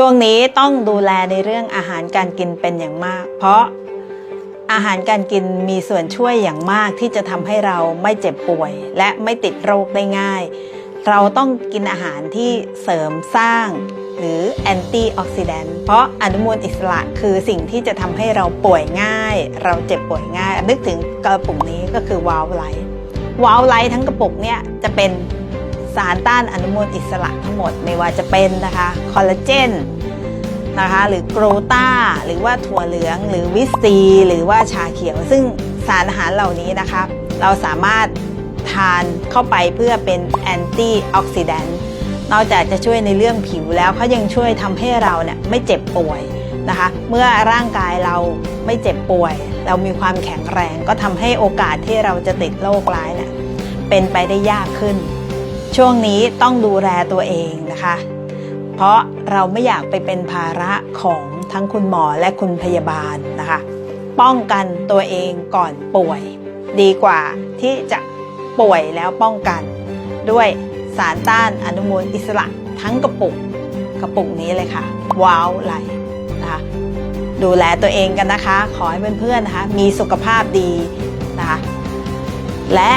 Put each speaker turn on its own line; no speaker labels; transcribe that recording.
ช่วงนี้ต้องดูแลในเรื่องอาหารการกินเป็นอย่างมาก เพราะอาหารการกินมีส่วนช่วยอย่างมากที่จะทำให้เราไม่เจ็บป่วย และไม่ติดโรคได้ง่าย เราต้องกินอาหารที่เสริมสร้าง หรือแอนตี้ออกซิแดนต์เพราะอนุมูลอิสระคือสิ่งที่จะทำให้เราป่วยง่าย เราเจ็บป่วยง่าย นึกถึงกระปุกนี้ก็คือวาลไลท์วาลไลท์ทั้งกระปุกเนี่ยจะเป็น สารต้านอนุมูลอิสระทั้งหมดไม่ว่าจะเป็นนะคะคอลลาเจนนะคะหรือกรูตาหรือว่าถั่วเหลือง หรือวิสตีหรือว่าชาเขียว ซึ่งสารอาหารเหล่านี้นะคะเราสามารถทานเข้าไปเพื่อเป็นแอนตี้ออกซิแดนต์นอกจากจะช่วยในเรื่องผิวแล้วเขายังช่วยทำให้เราเนี่ยไม่เจ็บป่วยนะคะเมื่อร่างกายเราไม่เจ็บป่วย เรามีความแข็งแรงก็ทำให้โอกาสที่เราจะติดโรคร้ายเนี่ยเป็นไปได้ยากขึ้น ช่วงนี้ต้องดูแลตัวเองนะคะ เพราะเราไม่อยากไปเป็นภาระของทั้งคุณหมอและคุณพยาบาลนะคะ ป้องกันตัวเองก่อนป่วย ดีกว่าที่จะป่วยแล้วป้องกัน ด้วยสารต้านอนุมูลอิสระทั้งกระปุกกระปุกนี้เลยค่ะ ว้าวไหลนะคะดูแลตัวเองกันนะคะ ขอให้เพื่อนๆนะคะ มีสุขภาพดีนะคะและ